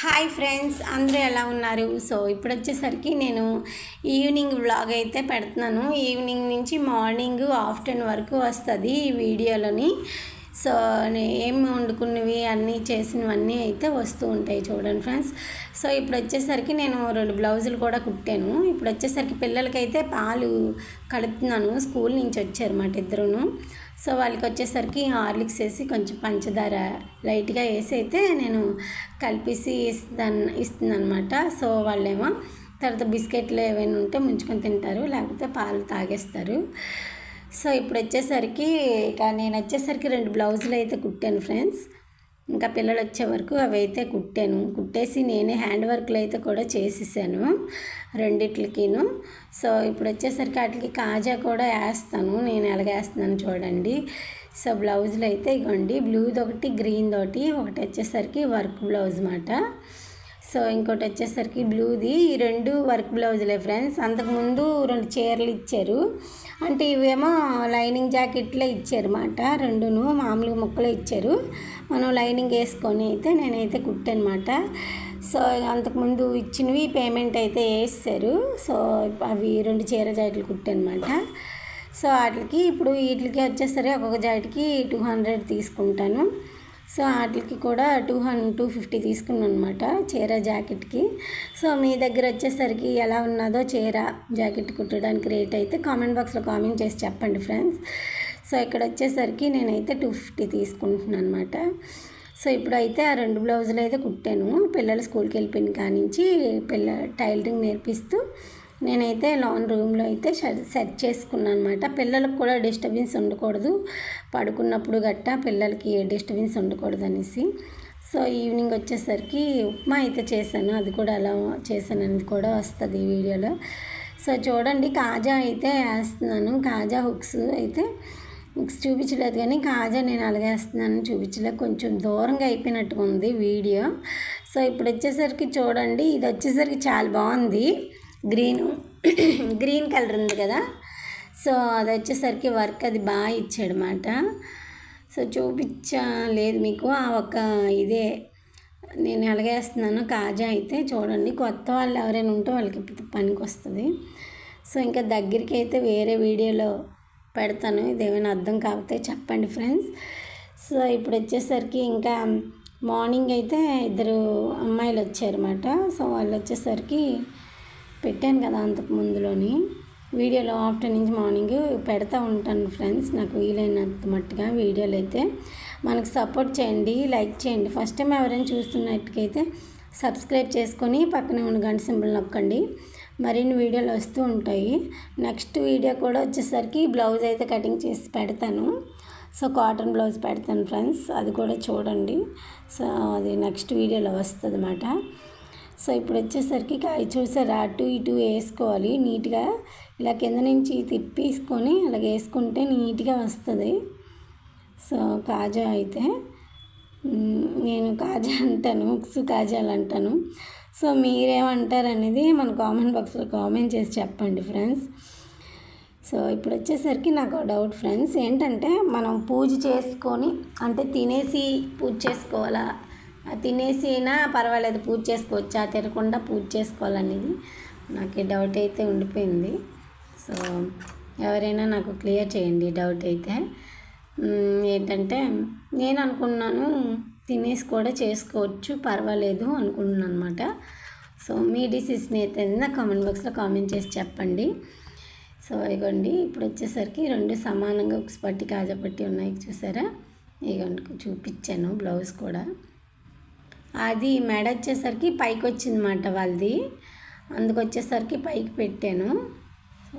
Hi friends అందరూ ఎలా ఉన్నారు? సో ఇప్పుడు వచ్చేసరికి నేను ఈవినింగ్ వ్లాగ్ అయితే పెడుతున్నాను. ఈవినింగ్ నుంచి మార్నింగ్ ఆఫ్టర్నూన్ వరకు వస్తుంది ఈ వీడియోలోని. సో ఏం వండుకున్నవి అన్నీ చేసినవన్నీ అయితే వస్తూ ఉంటాయి చూడండి ఫ్రెండ్స్. సో ఇప్పుడు వచ్చేసరికి నేను రెండు బ్లౌజులు కూడా కుట్టాను. ఇప్పుడు వచ్చేసరికి పిల్లలకైతే పాలు కడుతున్నాను స్కూల్ నుంచి వచ్చారు మాట ఇద్దరును. సో వాళ్ళకి వచ్చేసరికి హార్లిక్స్ వేసి కొంచెం పంచదార లైట్గా వేసి అయితే నేను కలిపేసి ఇస్తాను ఇస్తుంది అనమాట సో వాళ్ళేమో తర్వాత బిస్కెట్లు ఏమైనా ఉంటే ముంచుకొని తింటారు. లేకపోతే పాలు తాగేస్తారు. సో ఇప్పుడు వచ్చేసరికి ఇక నేను వచ్చేసరికి రెండు బ్లౌజులు అయితే కుట్టాను ఫ్రెండ్స్. ఇంకా పిల్లలు వచ్చే వరకు అవి అయితే కుట్టాను. కుట్టేసి నేనే హ్యాండ్ వర్క్లు అయితే కూడా చేసేసాను రెండిట్లకిను. సో ఇప్పుడు వచ్చేసరికి వాటికి కాజా కూడా వేస్తాను. నేను ఎలాగేస్తున్నాను చూడండి. సో బ్లౌజులు అయితే ఇగోండి. బ్లూది ఒకటి గ్రీన్ ఒకటి. ఒకటి వచ్చేసరికి వర్క్ బ్లౌజ్ మాట. సో ఇంకోటి వచ్చేసరికి బ్లూది. ఈ రెండు వర్క్ బ్లౌజులే ఫ్రెండ్స్. అంతకుముందు రెండు చీరలు ఇచ్చారు. అంటే ఇవేమో లైనింగ్ జాకెట్లే ఇచ్చారు అన్నమాట రెండును మామూలుగా ముక్కలే ఇచ్చారు. మనం లైనింగ్ వేసుకొని అయితే నేనైతే కుట్టానమాట. సో అంతకుముందు ఇచ్చినవి పేమెంట్ అయితే వేస్తారు సో అవి రెండు చీర జాకెట్లు కుట్టానమాట. సో వాటికి ఇప్పుడు వీటికి వచ్చేసరికి ఒక్కొక్క జాకెట్కి టూ హండ్రెడ్ తీసుకుంటాను. సో వాటికి కూడా టూ హండ్రెడ్ టూ ఫిఫ్టీ తీసుకున్నాను అనమాట చీర జాకెట్కి. సో మీ దగ్గర వచ్చేసరికి ఎలా ఉన్నదో చీర జాకెట్ కుట్టడానికి రేట్ అయితే కామెంట్ బాక్స్లో కామెంట్ చేసి చెప్పండి ఫ్రెండ్స్. సో ఇక్కడ వచ్చేసరికి నేనైతే టూ ఫిఫ్టీ తీసుకుంటున్నాను అనమాట సో ఇప్పుడైతే ఆ రెండు బ్లౌజులు అయితే కుట్టాను. పిల్లలు స్కూల్కి వెళ్ళిపోయిన కానించి పిల్ల టైలరింగ్ నేర్పిస్తూ నేనైతే లాన్ రూమ్లో అయితే సెట్ చేసుకున్నాను అనమాట పిల్లలకు కూడా డిస్టర్బెన్స్ ఉండకూడదు. పడుకున్నప్పుడు గట్టా పిల్లలకి డిస్టర్బెన్స్ ఉండకూడదు అనేసి. సో ఈవినింగ్ వచ్చేసరికి ఉప్మా అయితే చేశాను. అది కూడా అలా చేశాను అనేది కూడా వస్తుంది ఈ వీడియోలో. సో చూడండి కాజా అయితే వేస్తున్నాను. కాజా హుక్స్ అయితే హుక్స్ చూపించలేదు కానీ కాజా నేను అలాగే వేస్తున్నాను చూపించలేదు. కొంచెం దూరంగా అయిపోయినట్టుగా ఉంది వీడియో. సో ఇప్పుడు వచ్చేసరికి చూడండి ఇది వచ్చేసరికి చాలా బాగుంది. గ్రీను గ్రీన్ కలర్ ఉంది కదా. సో అది వచ్చేసరికి వర్క్ అది బాగా ఇచ్చాడనమాట సో చూపించలేదు మీకు ఆ ఒక ఇదే. నేను ఎలాగేస్తున్నాను కాజా అయితే చూడండి. కొత్త వాళ్ళు ఎవరైనా ఉంటే వాళ్ళకి పనికి వస్తుంది సో ఇంకా దగ్గరికి అయితే వేరే వీడియోలో పెడతాను. ఇదేమైనా అర్థం కాకపోతే చెప్పండి ఫ్రెండ్స్. సో ఇప్పుడు వచ్చేసరికి ఇంకా మార్నింగ్ అయితే ఇద్దరు అమ్మాయిలు వచ్చారన్నమాట. సో వాళ్ళు వచ్చేసరికి పెట్టాను కదా అంతకు ముందులోని. వీడియోలో ఆఫ్టర్ నుంచి మార్నింగ్ పెడతా ఉంటాను ఫ్రెండ్స్. నాకు వీలైనంత మట్టుగా వీడియోలు అయితే మనకు సపోర్ట్ చేయండి లైక్ చేయండి. ఫస్ట్ టైం ఎవరైనా చూస్తున్నట్టుకైతే సబ్స్క్రైబ్ చేసుకొని పక్కనే ఉన్న గంట సింబల్ నొక్కండి. మరిన్ని వీడియోలు వస్తూ ఉంటాయి. నెక్స్ట్ వీడియో కూడా వచ్చేసరికి బ్లౌజ్ అయితే కటింగ్ చేసి పెడతాను. సో కాటన్ బ్లౌజ్ పెడతాను ఫ్రెండ్స్. అది కూడా చూడండి. సో అది నెక్స్ట్ వీడియోలో వస్తుంది అన్నమాట సో ఇప్పుడు వచ్చేసరికి కాయ చూసారా? అటు ఇటు వేసుకోవాలి. నీట్గా ఇలా కింద నుంచి తిప్పేసుకొని అలా వేసుకుంటే నీట్గా వస్తుంది. సో కాజా అయితే నేను కాజా అంటాను ఉక్సు కాజాలు అంటాను. సో మీరేమంటారు అనేది మన కామెంట్ బాక్స్లో కామెంట్ చేసి చెప్పండి ఫ్రెండ్స్. సో ఇప్పుడు వచ్చేసరికి నాకు డౌట్ ఫ్రెండ్స్. ఏంటంటే మనం పూజ చేసుకొని అంటే తినేసి పూజ చేసుకోవాలా? తినేసినా పర్వాలేదు పూజ చేసుకోవచ్చా తినకుండా పూజ చేసుకోవాలనేది నాకు డౌట్ అయితే ఉండిపోయింది. సో ఎవరైనా నాకు క్లియర్ చేయండి డౌట్ అయితే. ఏంటంటే నేను అనుకున్నాను తినేసి కూడా చేసుకోవచ్చు పర్వాలేదు అనుకుంటున్నాను అనమాట సో మీ డిసిషన్ అయితే నా కామెంట్ బాక్స్లో కామెంట్ చేసి చెప్పండి. సో ఇగోండి ఇప్పుడు వచ్చేసరికి రెండు సమానంగా ఒక పట్టి కాజా పట్టి ఉన్నాయి చూసారా? ఇగోండి చూపించాను బ్లౌజ్ కూడా. అది మెడ వచ్చేసరికి పైకి వచ్చిందన్నమాట వాళ్ళది. అందుకు వచ్చేసరికి పైకి పెట్టాను. సో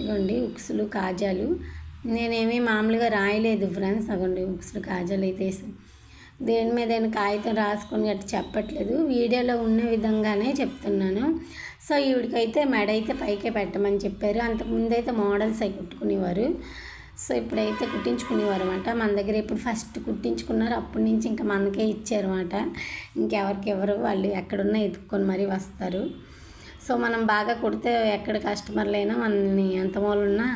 ఇగోండి ఉక్సులు కాజాలు. నేనేమి మామూలుగా రాయలేదు ఫ్రెండ్స్ అగోండి ఉక్సులు కాజాలు అయితే దేని మీద కాగితం రాసుకొని అట్లా చెప్పట్లేదు. వీడియోలో ఉన్న విధంగానే చెప్తున్నాను. సో ఈవిడికైతే మెడ అయితే పైకే పెట్టమని చెప్పారు. అంతకుముందు అయితే మోడల్స్ అవి కుట్టుకునేవారు. సో ఇప్పుడైతే కుట్టించుకునేవారు అనమాట మన దగ్గర ఇప్పుడు ఫస్ట్ కుట్టించుకున్నారు. అప్పటి నుంచి ఇంకా మనకే ఇచ్చారన్నమాట. ఇంకెవరికి ఎవరు వాళ్ళు ఎక్కడున్నా ఎత్తుక్కొని మరీ వస్తారు. సో మనం బాగా కుడితే ఎక్కడ కస్టమర్లు అయినా మనల్ని ఎంత మూలన్నా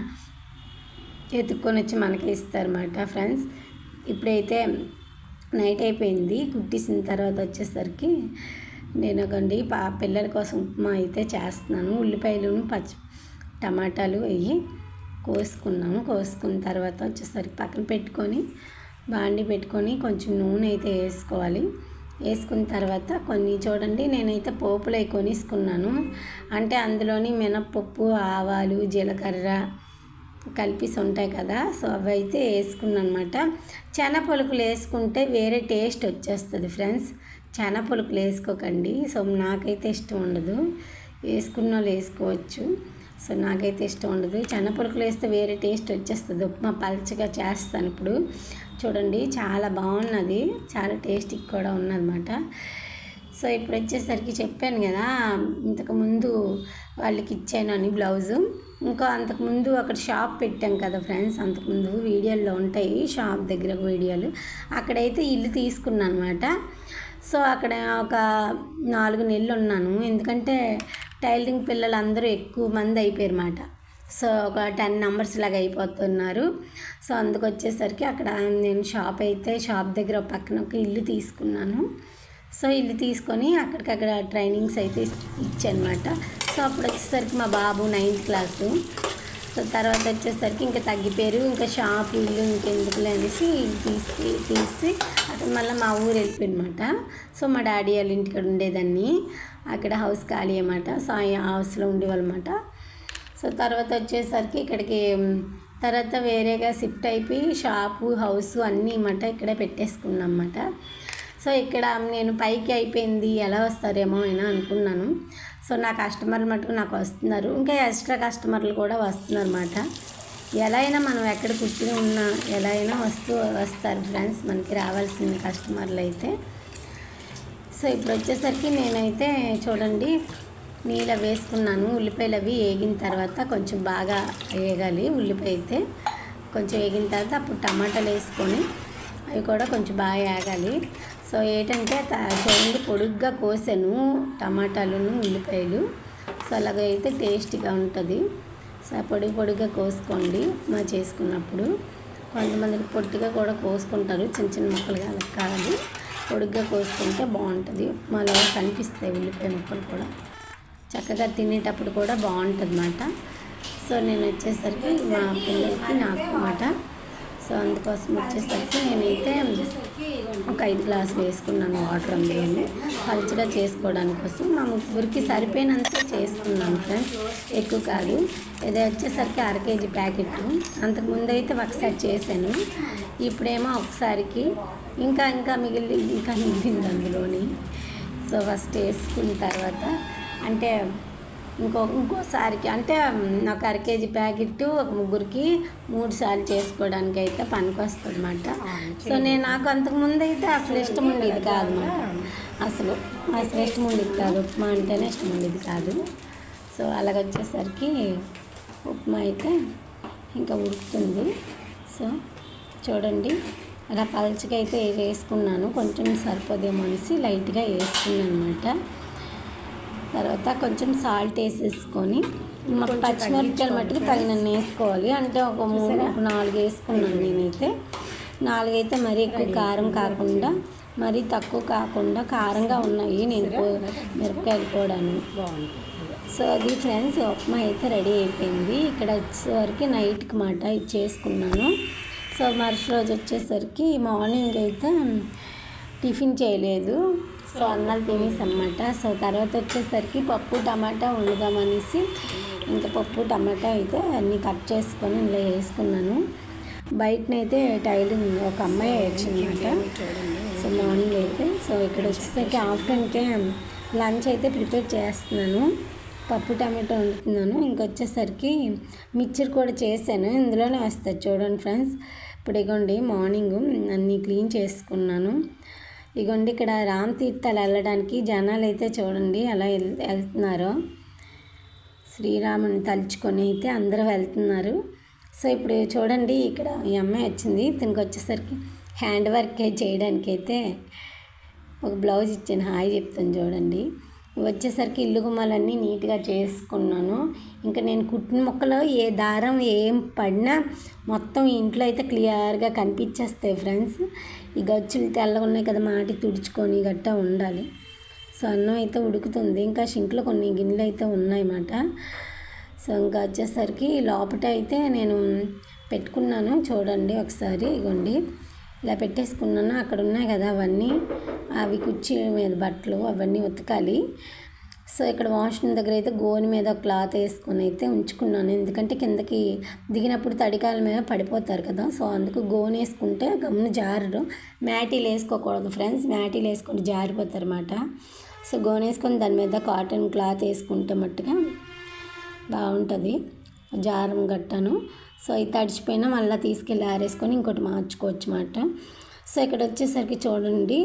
ఎత్తుక్కొని వచ్చి మనకే ఇస్తారన్నమాట ఫ్రెండ్స్. ఇప్పుడైతే నైట్ అయిపోయింది. కుట్టేసిన తర్వాత వచ్చేసరికి నేను ఒకండి పా పిల్లల కోసం ఉప్మా అయితే చేస్తున్నాను. ఉల్లిపాయలు పచ్చి టమాటాలు వెయ్యి కోసుకున్నాము. కోసుకున్న తర్వాత వచ్చేసరికి పక్కన పెట్టుకొని బాండి పెట్టుకొని కొంచెం నూనె అయితే వేసుకోవాలి. వేసుకున్న తర్వాత కొన్ని చూడండి నేనైతే పోపులు అవి కొనిసుకున్నాను. అంటే అందులోని మినప్పప్పు ఆవాలు జీలకర్ర కలిపిసి ఉంటాయి కదా సో అవి అయితే వేసుకున్నాను అనమాట చెనపొలుకులు వేసుకుంటే వేరే టేస్ట్ వచ్చేస్తుంది ఫ్రెండ్స్. చెనపొలుకులు వేసుకోకండి సో నాకైతే ఇష్టం ఉండదు. వేసుకున్న వాళ్ళు వేసుకోవచ్చు. సో నాకైతే ఇష్టం ఉండదు. చెన వేస్తే వేరే టేస్ట్ వచ్చేస్తుంది. ఉప్మా పలచగా చేస్తాను ఇప్పుడు. చూడండి చాలా బాగున్నది. చాలా టేస్టీగా కూడా ఉన్నదన్నమాట. సో ఇప్పుడు వచ్చేసరికి చెప్పాను కదా ఇంతకుముందు వాళ్ళకి ఇచ్చాను అని బ్లౌజు. ఇంకా అంతకుముందు అక్కడ షాప్ పెట్టాం కదా ఫ్రెండ్స్ అంతకుముందు వీడియోల్లో ఉంటాయి షాప్ దగ్గర వీడియోలు. అక్కడైతే ఇల్లు తీసుకున్నాను అనమాట సో అక్కడ ఒక నాలుగు నెలలు ఉన్నాను. ఎందుకంటే టైలరింగ్ పిల్లలు అందరూ ఎక్కువ మంది అయిపోయారు అన్నమాట సో ఒక టెన్ నెంబర్స్ లాగా అయిపోతున్నారు. సో అందుకు వచ్చేసరికి అక్కడ నేను షాప్ అయితే షాప్ దగ్గర పక్కన ఒక ఇల్లు తీసుకున్నాను. సో ఇల్లు తీసుకొని అక్కడికక్కడ ట్రైనింగ్స్ అయితే ఇచ్చానమాట సో అప్పుడు వచ్చేసరికి మా బాబు నైన్త్ క్లాసు. సో తర్వాత వచ్చేసరికి ఇంకా తగ్గిపోయారు. ఇంకా షాప్ ఇల్లు ఇంకెందుకులే అనేసి తీసి తీసి అతను మళ్ళీ మా ఊరు వెళ్ళిపోయినమాట సో మా డాడీ వాళ్ళ ఇంటికాడ ఉండేదాన్ని. అక్కడ హౌస్ ఖాళీ అన్నమాట. సో ఆ హౌస్లో ఉండేవాళ్ళమాట సో తర్వాత వచ్చేసరికి ఇక్కడికి తర్వాత వేరేగా షిఫ్ట్ అయిపోయి షాపు హౌస్ అన్నీ అన్నమాట ఇక్కడే పెట్టేసుకున్నాం అన్నమాట సో ఇక్కడ నేను పైకి అయిపోయింది ఎలా వస్తారేమో అయినా అనుకున్నాను. సో నా కస్టమర్లు మటుకు నాకు వస్తున్నారు. ఇంకా ఎక్స్ట్రా కస్టమర్లు కూడా వస్తున్నారు అన్నమాట ఎలా అయినా మనం ఎక్కడ కూర్చుని ఉన్నా ఎలా అయినా వస్తూ వస్తారు ఫ్రెండ్స్. మనకి రావాల్సిన కస్టమర్లు అయితే. సో ఇప్పుడు వచ్చేసరికి నేనైతే చూడండి నీళ్ళ వేసుకున్నాను. ఉల్లిపాయలు అవి వేగిన తర్వాత కొంచెం బాగా వేగాలి ఉల్లిపాయ అయితే. కొంచెం వేగిన తర్వాత అప్పుడు టమాటాలు వేసుకొని అవి కూడా కొంచెం బాగా వేగాలి. సో ఏంటంటే చూడండి పొడుగ్గా కోసాను టమాటాలను ఉల్లిపాయలు. సో అలాగైతే టేస్టీగా ఉంటుంది. సో పొడి పొడిగా కోసుకోండి మా చేసుకున్నప్పుడు. కొంతమందికి పొట్టిగా కూడా కోసుకుంటారు. చిన్న చిన్న ముక్కలుగా అలా కాదు పొడుగ్గా కోసుకుంటే బాగుంటుంది. మాలో కనిపిస్తాయి ఉల్లిపాయ ముక్కలు కూడా. చక్కగా తినేటప్పుడు కూడా బాగుంటుంది అన్నమాట సో నేను వచ్చేసరికి మా పిల్లలకి నాకు అన్నమాట సో అందుకోసం వచ్చేసరికి నేనైతే ఒక ఐదు గ్లాసులు వేసుకున్నాను వాటర్ అందులోనే పలుచగా చేసుకోవడానికి కోసం మా ముగ్గురికి సరిపోయినంత చేసుకున్నాను ఫ్రెండ్స్. ఎక్కువ కాదు. ఇది వచ్చేసరికి అర కేజీ ప్యాకెట్ అంతకుముందు అయితే ఒకసారి చేశాను. ఇప్పుడేమో ఒకసారికి ఇంకా ఇంకా మిగిలి ఇంకా మిగిలింది అందులోని. సో ఫస్ట్ వేసుకున్న తర్వాత అంటే ఇంకో ఇంకోసారికి అంటే ఒక అర కేజీ ప్యాకెట్ ఒక ముగ్గురికి మూడు సార్లు చేసుకోవడానికి అయితే పనికి వస్తుంది అనమాట సో నేను నాకు అంతకుముందు అయితే అసలు ఇష్టం ఉండేది కాదు అసలు అసలు ఇష్టం ఉండేది కాదు. ఉప్మా అంటేనే ఇష్టం ఉండేది కాదు. సో అలాగొచ్చేసరికి ఉప్మా అయితే ఇంకా ఉడుకుతుంది. సో చూడండి. అలా పలచగా అయితే వేసుకున్నాను. కొంచెం సరిపోదేమో అనేసి లైట్గా వేసుకున్నాను అనమాట తర్వాత కొంచెం సాల్ట్ వేసేసుకొని పచ్చిమిరపకాయలు మట్టుకు తగినన్ని వేసుకోవాలి. అంటే ఒక మూడు ఒక నాలుగు వేసుకున్నాను నేనైతే. నాలుగైతే మరీ ఎక్కువ కారం కాకుండా మరీ తక్కువ కాకుండా కారంగా ఉన్నాయి. నేను మిరపకాయలు కూడాను. సో అది ఫ్రెండ్స్ ఉప్మా అయితే రెడీ అయిపోయింది. ఇక్కడ వచ్చేసరికి నైట్కి మాట ఇది చేసుకున్నాను. సో మరుసటి రోజు వచ్చేసరికి మార్నింగ్ అయితే టిఫిన్ చేయలేదు. సో అన్నాలు తినేసన్నమాట. సో తర్వాత వచ్చేసరికి పప్పు టమాటా వండుదామనేసి ఇంకా పప్పు టమాటా అయితే అన్నీ కట్ చేసుకొని ఇలా వేసుకున్నాను. బయటనైతే టైలింగ్ ఒక అమ్మాయి వచ్చిందన్నమాట సో మార్నింగ్ అయితే సో ఇక్కడ వచ్చేసరికి ఆఫ్టర్నూన్కే లంచ్ అయితే ప్రిపేర్ చేస్తున్నాను. పప్పు టమాటో వండుతున్నాను. ఇంకొచ్చేసరికి మిక్చర్ కూడా చేశాను. ఇందులోనే వస్తుంది చూడండి ఫ్రెండ్స్ ఇప్పుడు ఇగోండి మార్నింగ్ అన్నీ క్లీన్ చేసుకున్నాను. ఇగోండి ఇక్కడ రామ్ తీర్థాలు వెళ్ళడానికి జనాలు అయితే చూడండి అలా వెళ్తున్నారు. శ్రీరాముని తలుచుకొని అయితే అందరూ వెళ్తున్నారు. సో ఇప్పుడు చూడండి ఇక్కడ ఈ అమ్మాయి వచ్చింది. దీనికి వచ్చేసరికి హ్యాండ్ వర్క్ చేయడానికి అయితే ఒక బ్లౌజ్ ఇచ్చాను. హాయ్ చెప్తాను చూడండి. వచ్చేసరికి ఇల్లు గుమ్మాలన్నీ నీట్గా చేసుకున్నాను. ఇంకా నేను కుట్టిన మొక్కలో ఏ దారం ఏం పడినా మొత్తం ఇంట్లో అయితే క్లియర్గా కనిపించేస్తాయి ఫ్రెండ్స్. ఈ గచ్చులు తెల్లగా ఉన్నాయి కదా మాటి తుడుచుకొని గట్టా ఉండాలి. సో అన్నం అయితే ఉడుకుతుంది. ఇంకా షింక్లో కొన్ని గిన్నెలు అయితే ఉన్నాయన్నమాట. సో ఇంకా వచ్చేసరికి లోపట అయితే నేను పెట్టుకున్నాను. చూడండి ఒకసారి ఇగోండి. ఇలా పెట్టేసుకున్నాను? అక్కడ ఉన్నాయి కదా అవన్నీ. అవి కుర్చీ మీద బట్టలు అవన్నీ ఉతకాలి. సో ఇక్కడ వాష్రూమ్ దగ్గర అయితే గోని మీద క్లాత్ వేసుకొని అయితే ఉంచుకున్నాను. ఎందుకంటే కిందకి దిగినప్పుడు తడికాల మీద పడిపోతారు కదా. సో అందుకు గోని వేసుకుంటే గమ్మున జారరు. మ్యాటీలు వేసుకోకూడదు ఫ్రెండ్స్. మ్యాటీలు వేసుకుంటే జారిపోతారు అన్నమాట సో గోని వేసుకొని దాని మీద కాటన్ క్లాత్ వేసుకుంటే మట్టుగా బాగుంటుంది. జారం గట్టాను. సో ఇది తడిచిపోయినా మళ్ళీ తీసుకెళ్ళి ఆరేసుకొని ఇంకోటి మార్చుకోవచ్చు అన్నమాట. సో ఇక్కడ వచ్చేసరికి చూడండి.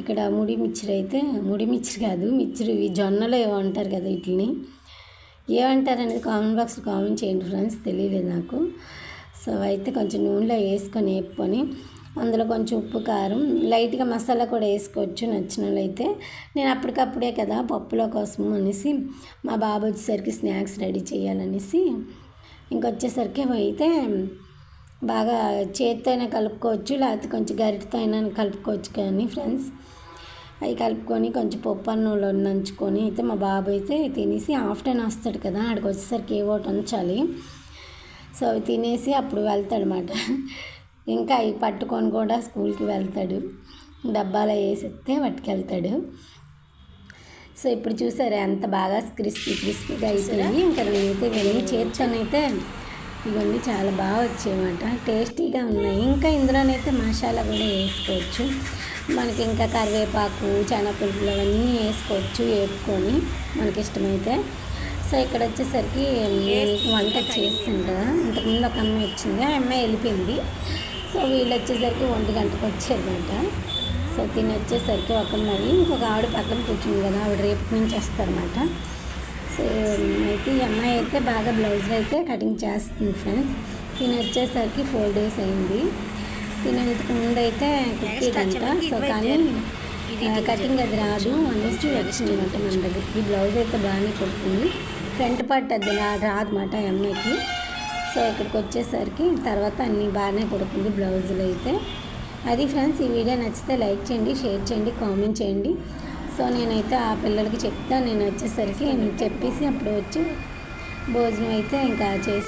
ఇక్కడ ముడి మిక్చర్ అయితే ముడి మిక్చర్ కాదు మిక్చర్ ఇవి జొన్నలు ఏవో అంటారు కదా వీటిని. ఏమంటారు అనేది కామెంట్ బాక్స్లో కామెంట్ చేయండి ఫ్రెండ్స్ తెలియలేదు నాకు. సో అయితే కొంచెం నూనెలో వేసుకొని వేపుకొని అందులో కొంచెం ఉప్పు కారం లైట్గా మసాలా కూడా వేసుకోవచ్చు నచ్చిన అయితే. నేను అప్పటికప్పుడే కదా పప్పులో కోసం అనేసి మా బాబు వచ్చేసరికి స్నాక్స్ రెడీ చేయాలనేసి ఇంకొచ్చేసరికి అయితే బాగా చేతితో అయినా కలుపుకోవచ్చు లేకపోతే కొంచెం గరిటతో అయినా కలుపుకోవచ్చు కానీ ఫ్రెండ్స్. అవి కలుపుకొని కొంచెం పప్పు అన్నంలో నంచుకొని అయితే మా బాబు అయితే తినేసి ఆఫ్టర్నూన్ వస్తాడు కదా ఆడికి వచ్చేసరికి ఏ ఒకటి ఉంచాలి. సో అవి తినేసి అప్పుడు వెళ్తాడనమాట ఇంకా అవి పట్టుకొని కూడా స్కూల్కి వెళ్తాడు. డబ్బాలో వేసిస్తే పట్టుకెళ్తాడు. సో ఇప్పుడు చూసారా ఎంత బాగా క్రిస్పీ క్రిస్పీగా అయిపోయి ఇంకా నేనైతే వెళ్ళి చేర్చానైతే ఇవన్నీ చాలా బాగా వచ్చాయన్నమాట టేస్టీగా ఉన్నాయి. ఇంకా ఇందులోనైతే మసాలా కూడా వేసుకోవచ్చు. మనకి ఇంకా కరివేపాకు శనగపలుపులు అవన్నీ వేసుకోవచ్చు వేపుకొని మనకి ఇష్టమైతే. సో ఇక్కడ వచ్చేసరికి వంట చేస్తాను కదా. ఇంతకుముందు ఒక అమ్మాయి వచ్చింది ఆ అమ్మాయి వెళ్ళిపోయింది. సో వీళ్ళు వచ్చేసరికి ఒంటి గంటకు వచ్చారన్నమాట. సో తిని వచ్చేసరికి ఒక అమ్మాయి ఇంకొక ఆవిడ పక్కన కూర్చుంది కదా ఆవిడ రేపు నుంచి వస్తారన్నమాట. సో అయితే ఈ అమ్మాయి అయితే బాగా బ్లౌజ్ అయితే కటింగ్ చేస్తుంది ఫ్రెండ్స్. తిని వచ్చేసరికి ఫోర్ డేస్ అయింది. తినేందుకు ముందు అయితే కుట్టేదంట సో కానీ కటింగ్ అది రాదు అనేసి వచ్చింది అనమాట మన దగ్గరికి. బ్లౌజ్ అయితే బాగానే కుడుతుంది. ఫ్రంట్ పార్ట్ అది రాదన్నమాట అమ్మాయికి. సో ఇక్కడికి వచ్చేసరికి తర్వాత అన్నీ బాగానే కుడుతుంది బ్లౌజులు అయితే. అది ఫ్రెండ్స్ ఈ వీడియో నచ్చితే లైక్ చేయండి షేర్ చేయండి కామెంట్ చేయండి. సో నేనైతే ఆ పిల్లలకి చెప్తా నేను వచ్చేసరికి చెప్పేసి అప్పుడు వచ్చి భోజనం అయితే ఇంకా చేసి